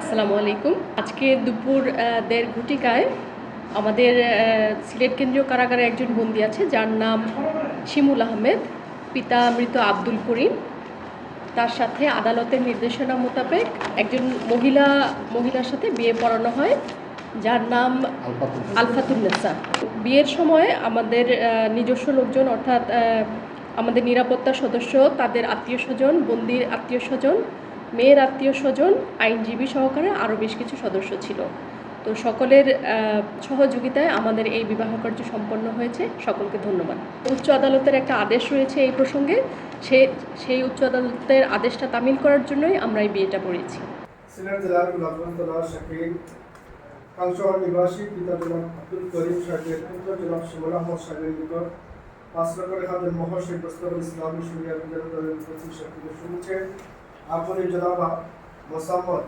আসসালামু আলাইকুম। আজকে দুপুর দেড় ঘটিকায় আমাদের সিলেট কেন্দ্রীয় কারাগারে একজন বন্দী আছে, যার নাম শিমুল আহমেদ। পিতা মৃত আব্দুল করিম। তার সাথে আদালতের নির্দেশনা মোতাবেক একজন মহিলা, মহিলার সাথে বিয়ে পড়ানো হয়, যার নাম আলফাতুন্নেসা বিয়ের সময় আমাদের নিজস্ব লোকজন অর্থাৎ আমাদের নিরাপত্তা সদস্য, তাদের আত্মীয় স্বজন, বন্দির আত্মীয় স্বজন মেয়ের আত্মীয় স্বজন, আইনজীবী সহকারে আরও বেশ কিছু সদস্য ছিল। তো সকলের সহযোগিতায় আমাদের এই বিবাহ কার্য সম্পন্ন হয়েছে। সকলকে ধন্যবাদ। উচ্চ আদালতের একটা আদেশ রয়েছে এই প্রসঙ্গে। সে, সেই উচ্চ আদালতের আদেশটা তামিল করার জন্যই আমরা এই বিয়েটা পড়েছি সিলেট জেলার শাকিল কালশহর নিবাসী পিতা আব্দুল করিম পুত্র আহমদ নিকট পাঁচ লক্ষ দস্তরুল ইসলামী আপনি জনাব মোসাম্মদ